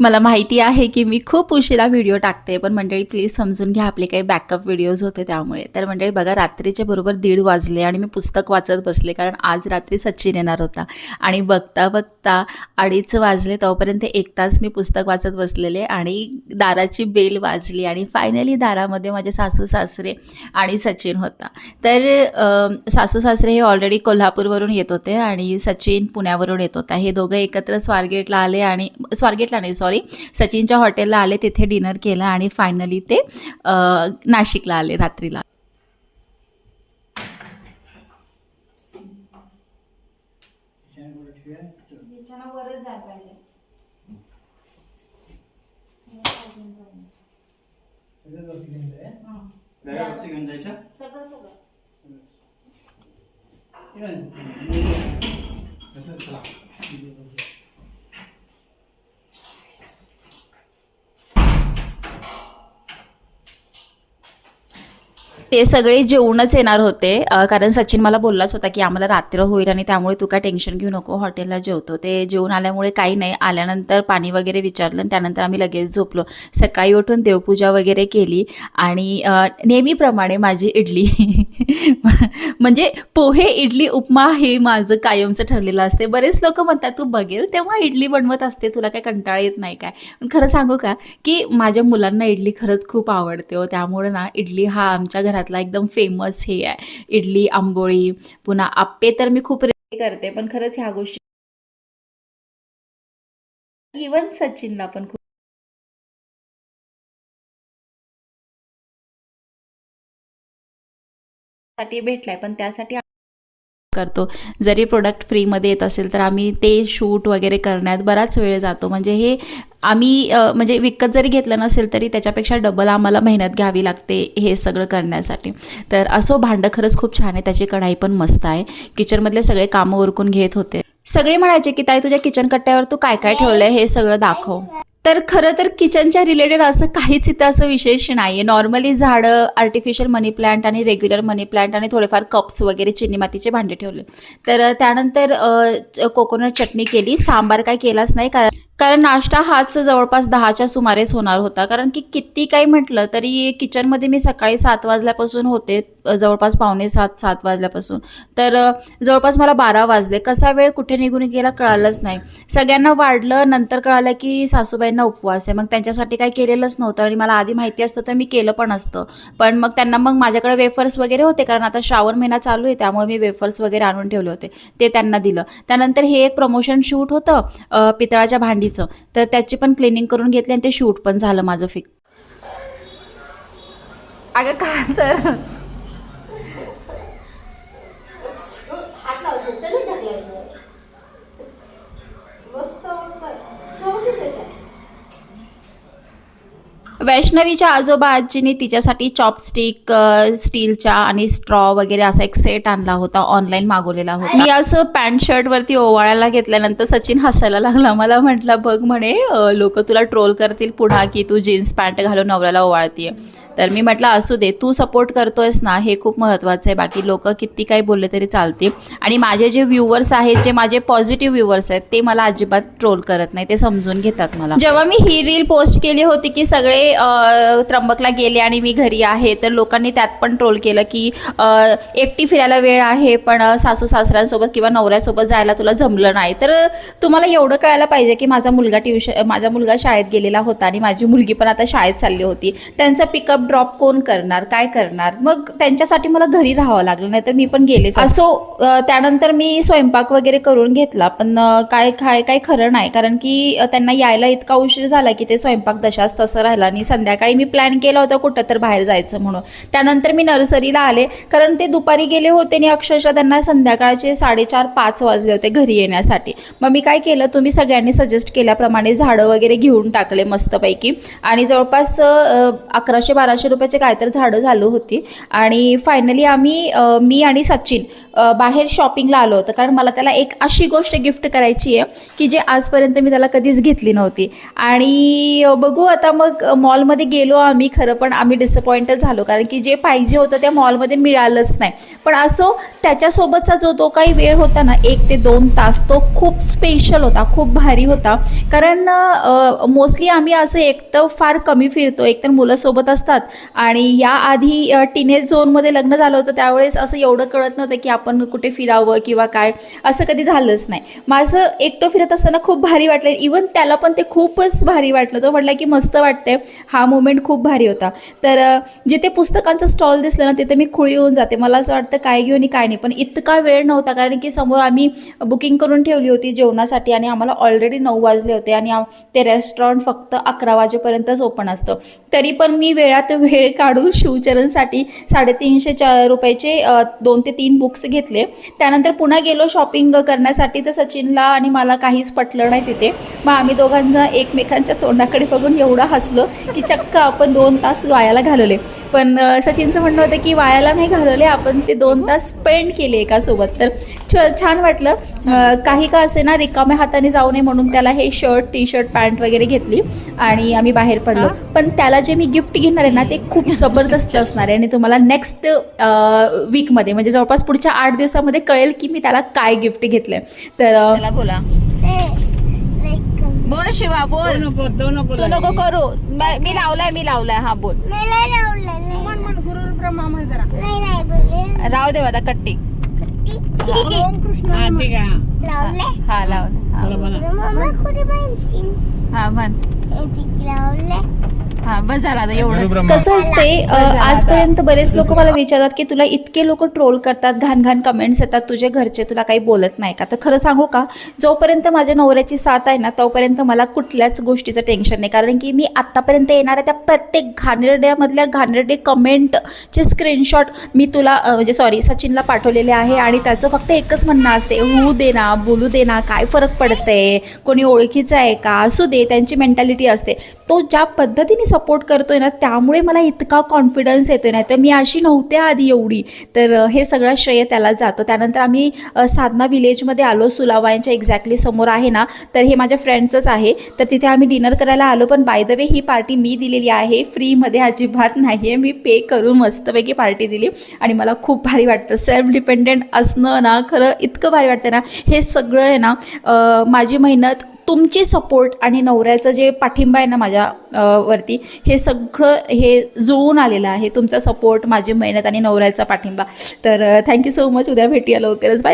मला माहिती आहे की मी खूप उशिरा व्हिडिओ टाकते पण मंडळी प्लीज समजून घ्या आपले काही बॅकअप व्हिडिओज होते त्यामुळे. तर मंडळी बघा रात्रीच्या बरोबर दीड वाजले आणि मी पुस्तक वाचत बसले कारण आज रात्री सचिन येणार होता. आणि बघता बघता अडीच वाजले तोपर्यंत एक तास मी पुस्तक वाचत बसलेले आणि दाराची बेल वाजली आणि फायनली दारामध्ये माझे सासू सासरे आणि सचिन होता. तर सासू सासरे हे ऑलरेडी कोल्हापूरवरून येत होते आणि सचिन पुण्यावरून येत होता. हे दोघं एकत्र स्वारगेटला आले आणि स्वारगेटला नाही सॉरी सचिनच्या हॉटेलला आले तिथे डिनर केलं आणि फायनली ते अ, नाशिकला आले रात्रीला. ते सगळे जेवणच येणार होते. कारण सचिन मला बोललाच होता की आम्हाला रात्र होईल आणि त्यामुळे तू काय टेन्शन घेऊ नको हॉटेलला जेवतो. ते जेवून आल्यामुळे काही नाही. आल्यानंतर पाणी वगैरे विचारलं आणि त्यानंतर आम्ही लगेच झोपलो. सकाळी उठून देवपूजा वगैरे केली आणि नेहमीप्रमाणे माझी इडली म्हणजे पोहे इडली उपमा हे माझं कायमचं ठरलेलं असते. बरेच लोक म्हणतात तू बघेल तेव्हा इडली बनवत असते. तुला काय कंटाळा येत नाही काय? पण खरं सांगू का की माझ्या मुलांना इडली खरंच खूप आवडते हो. त्यामुळे ना इडली हा आमच्या घरात घरातला एकदम फेमस हे आहे. इडली आंबोळी पुन्हा आप्पे तर मी खूप करते पण खरंच ह्या गोष्टी इवन सचिनला पण खूप साठी भेटलाय पण त्यासाठी करतो. जरी प्रोडक्ट फ्रीमध्ये येत असेल तर आम्ही ते शूट वगैरे करण्यात बराच वेळ जातो. म्हणजे हे आम्ही म्हणजे विकत जरी घेतलं नसेल तरी त्याच्यापेक्षा डबल आम्हाला मेहनत घ्यावी लागते हे सगळं करण्यासाठी. तर असो भांडं खरंच खूप छान आहे त्याची कढाई पण मस्त आहे. किचनमधले सगळे कामं उरकून घेत होते. सगळे म्हणायचे की ताई तुझ्या किचन कट्ट्यावर तू काय काय ठेवलंय हे सगळं दाखव. तर खरं तर किचनच्या रिलेटेड असं काहीच इथं असं विशेष नाही आहे नॉर्मली झाडं आर्टिफिशियल मनी प्लांट आणि रेग्युलर मनी प्लांट आणि थोडेफार कप्स वगैरे चिनी मातीचे भांडे ठेवले. तर त्यानंतर कोकोनट चटणी केली. सांबार काय केलाच नाही कारण कारण नाश्ता हाच जवळपास दहाच्या सुमारेस होणार होता. कारण की किती काही म्हटलं तरी किचनमध्ये मी सकाळी सात वाजल्यापासून होते जवळपास पावणे सात सात वाजल्यापासून. तर जवळपास मला बारा वाजले. कसा वेळ कुठे निघून गेला कळालंच नाही. सगळ्यांना वाढलं नंतर कळालं की सासूबाईंना उपवास आहे. मग त्यांच्यासाठी काही केलेलंच नव्हतं आणि मला आधी माहिती असतं तर मी केलं पण असतं. पण मग त्यांना मग माझ्याकडे वेफर्स वगैरे होते. कारण आता श्रावण महिना चालू आहे त्यामुळे मी वेफर्स वगैरे आणून ठेवले होते. ते त्यांना दिलं. त्यानंतर हे एक प्रमोशन शूट होतं. पितळाच्या भांडी भांडीचं तर त्याची पण क्लिनिंग करून घेतली आणि ते शूट पण झालं माझं फिक अगं का तर? वैष्णवीच्या आजोबा आजीने तिच्यासाठी चॉपस्टिक स्टीलच्या आणि स्ट्रॉ वगैरे असा एक सेट आणला होता ऑनलाईन मागवलेला होता. मी असं पॅन्ट शर्ट वरती ओवाळायला घेतल्यानंतर सचिन हसायला लागला. मला म्हटलं बघ म्हणे लोक तुला ट्रोल करतील पुन्हा की तू जीन्स पॅन्ट घालून नवऱ्याला ओवाळतीये. तर मी म्हटलं असू दे तू सपोर्ट करतोयस ना हे खूप महत्त्वाचं आहे. बाकी लोक किती काही बोलले तरी चालतील. आणि माझे जे व्ह्युअर्स आहेत जे माझे पॉझिटिव्ह व्ह्युअर्स आहेत ते मला अजिबात ट्रोल करत नाही. ते समजून घेतात मला. जेव्हा मी ही रील पोस्ट केली होती की सगळे त्र्यंबकला गेले आणि मी घरी आहे तर लोकांनी त्यात पण ट्रोल केलं की एकटी फिरायला वेळ आहे पण सासू सासऱ्यांसोबत किंवा नवऱ्यासोबत जायला तुला जमलं नाही. तर तुम्हाला एवढं कळायला पाहिजे की माझा मुलगा ट्युशन माझा मुलगा शाळेत गेलेला होता आणि माझी मुलगी पण आता शाळेत चालली होती. त्यांचा पिकअप ड्रॉप कोण करणार काय करणार? मग त्यांच्यासाठी मला घरी राहावं लागलं नाही तर मी पण गेलेच असो त्यानंतर मी स्वयंपाक वगैरे करून घेतला पण काय काय काय खरं नाही. कारण की त्यांना यायला इतका उशीर झाला की ते स्वयंपाक तशाच तसं राहिला आणि संध्याकाळी मी प्लॅन केला होता कुठं तर बाहेर जायचं म्हणून. त्यानंतर मी नर्सरीला आले कारण ते दुपारी गेले होते आणि अक्षरशः त्यांना संध्याकाळचे साडेचार पाच वाजले होते घरी येण्यासाठी. मग मी काय केलं तुम्ही सगळ्यांनी सजेस्ट केल्याप्रमाणे झाडं वगैरे घेऊन टाकले मस्तपैकी. आणि जवळपास अकराशे बाराशे सोळाशे रुपयाचे काय तर झाडं झालं होती. आणि फायनली आम्ही मी आणि सचिन बाहेर शॉपिंगला आलो होतं. कारण मला त्याला एक अशी गोष्ट गिफ्ट करायची आहे की जे आजपर्यंत मी त्याला कधीच घेतली नव्हती. आणि बघू आता मग मॉलमध्ये गेलो आम्ही खरं पण आम्ही डिसअपॉइंटच झालो. कारण की जे पाहिजे होतं त्या मॉलमध्ये मिळालंच नाही. पण असो त्याच्यासोबतचा जो तो काही वेळ होता ना एक ते दोन तास तो खूप स्पेशल होता खूप भारी होता. कारण मोस्टली आम्ही असं एकटं फार कमी फिरतो. एकतर मुलंसोबत असतात आणि याआधी टीनेज झोनमध्ये लग्न झालं होतं त्यावेळेस असं एवढं कळत नव्हतं की आपण कुठे फिरावं किंवा काय असं कधी झालंच नाही. माझं एकटं फिरत असताना खूप भारी वाटलं. इवन त्याला पण ते खूपच भारी वाटलं. तो म्हटलं की मस्त वाटतंय. हा मोमेंट खूप भारी होता. तर जिथे पुस्तकांचं स्टॉल दिसलं ना तिथे मी खुळी होऊन जाते. मला असं वाटतं काय घेऊ आणि काय नाही. पण इतका वेळ नव्हता कारण की समोर आम्ही बुकिंग करून ठेवली होती जेवणासाठी आणि आम्हाला ऑलरेडी नऊ वाजले होते आणि ते रेस्टॉरंट फक्त अकरा वाजेपर्यंतच ओपन असतं. तरी पण मी वेळात वेळ काढून शिवचरणसाठी साडेतीनशे चा रुपयाचे दोन ते तीन बुक्स घेतले. त्यानंतर पुन्हा गेलो शॉपिंग करण्यासाठी तर सचिनला आणि मला काहीच पटलं नाही तिथे. मग आम्ही दोघांना एकमेकांच्या तोंडाकडे बघून एवढं हसलो की चक्क आपण दोन तास वायाला घालवले. पण सचिनचं म्हणणं होतं की वायाला नाही घालवले आपण ते दोन तास स्पेंड केले एकासोबत. तर छ छान वाटलं. काही का असे ना रिकाम्या हाताने जाऊ नये म्हणून त्याला हे शर्ट टी शर्ट पॅन्ट वगैरे घेतली आणि आम्ही बाहेर पडलो. पण त्याला जे मी गिफ्ट घेणार आहे ना ते खूप जबरदस्त असणार आहे आणि तुम्हाला नेक्स्ट वीकमध्ये म्हणजे जवळपास पुढच्या आठ दिवसामध्ये कळेल की मी त्याला काय गिफ्ट घेतलंय. तर बोला. बोल शिवा बोल. नको तो नको तू नको करू. म- लावलाय मी लावलाय. हा बोल. राव दे आता कट्टी. हा हा लावलं? हा म्हण. हा बस झालं आता एवढं गुरुब्रह्मा. कसं असते आजपर्यंत बरेच लोक मला विचारतात की तुला इतके लोक ट्रोल करतात घाण घाण कमेंट्स येतात तुझे घरचे तुला काही बोलत नाही का? तर खरं सांगू का जोपर्यंत माझ्या नवऱ्याची साथ आहे ना तोपर्यंत मला कुठल्याच गोष्टीचं टेन्शन नाही. कारण की मी आत्तापर्यंत येणाऱ्या त्या प्रत्येक घाणेरड्यामधल्या घाणेरडे कमेंटचे स्क्रीनशॉट मी तुला म्हणजे सॉरी सचिनला पाठवलेले आहे आणि त्याचं फक्त एकच म्हणणं असते होऊ दे ना बोलू दे ना काय फरक पडतंय? कोणी ओळखीचं आहे का? असू दे. त्यांची मेंटॅलिटी असते. तो ज्या पद्धतीने सपोर्ट करतोय ना त्यामुळे मला इतका कॉन्फिडन्स येतोय ना. तर मी अशी नव्हते आधी एवढी. तर हे सगळं श्रेय त्याला जातो. त्यानंतर आम्ही साधना विलेजमध्ये आलो. सुलावायांच्या एक्झॅक्टली समोर आहे ना. तर हे माझ्या फ्रेंडचंच आहे. तर तिथे आम्ही डिनर करायला आलो. पण बाय द वे ही पार्टी मी दिलेली आहे. फ्रीमध्ये अजिबात नाही आहे मी पे करून मस्तपैकी पार्टी दिली. आणि मला खूप भारी वाटतं. सेल्फ डिपेंडेंट असणं ना खरं इतकं भारी वाटतं ना. हे सगळं आहे ना माझी मेहनत तुमची सपोर्ट आणि नवऱ्याचं जे पाठिंबा आहे ना माझ्या वरती हे सगळं हे जुळून आलेलं आहे. तुमचा सपोर्ट माझी मेहनत आणि नवऱ्याचा पाठिंबा. तर थँक्यू सो मच उद्या भेटूया लवकरच. बाय